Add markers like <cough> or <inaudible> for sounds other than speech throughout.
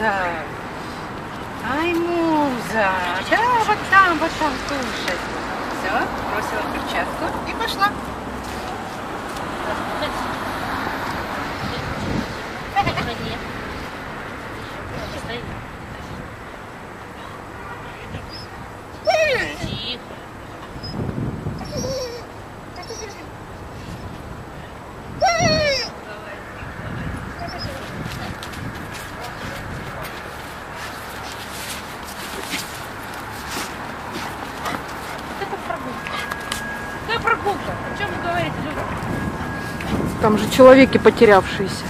Муза! Ай, Муза! Да, вот там, вот там, слушай. Все, бросила перчатку и пошла. Там же человеки потерявшиеся.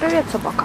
Привет, собака.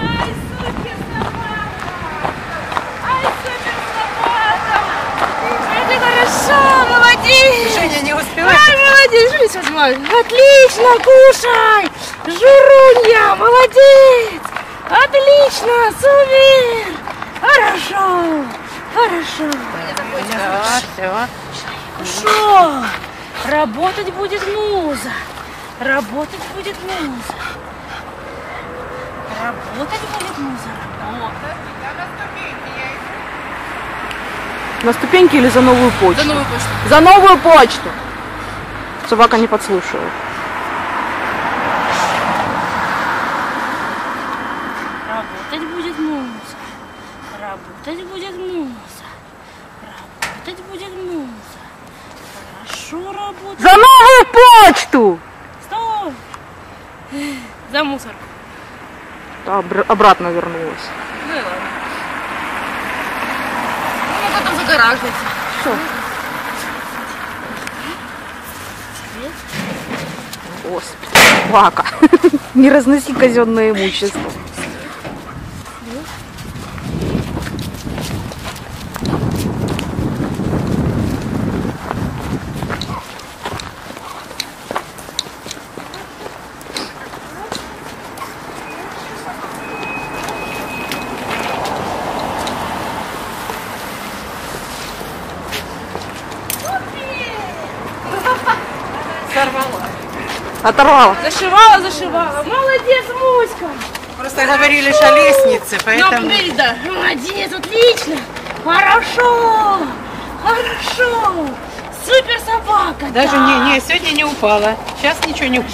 Ай, супер собака! Ай, супер собака! Это хорошо, молодец! Женя не успевает. Ай, Жусь, возьмай. Отлично, кушай! Журунья, молодец! Отлично, супер! Хорошо, хорошо. Да, все. Хорошо. Работать будет муза. Работать будет муза. Работать будет муза. Работать. На ступеньки или за новую почту? За новую почту. За новую почту! Собака не подслушивает. Работать будет муза. Работать будет муза. Работать будет муза. Хорошо работать. За новую почту! Стой! За мусор. Обр- обратно вернулась. Ну и ладно. Ну, потом загораживается. Все. Господи, собака. <laughs> Не разноси казенное имущество. Сорвала. Оторвала. Зашивала, зашивала. Молодец, Муська. Просто говорили же о лестнице, Ну, поэтому... да. Молодец, отлично. Хорошо. Хорошо. Супер собака. Даже да. не, не, сегодня не упала. Сейчас ничего не упало.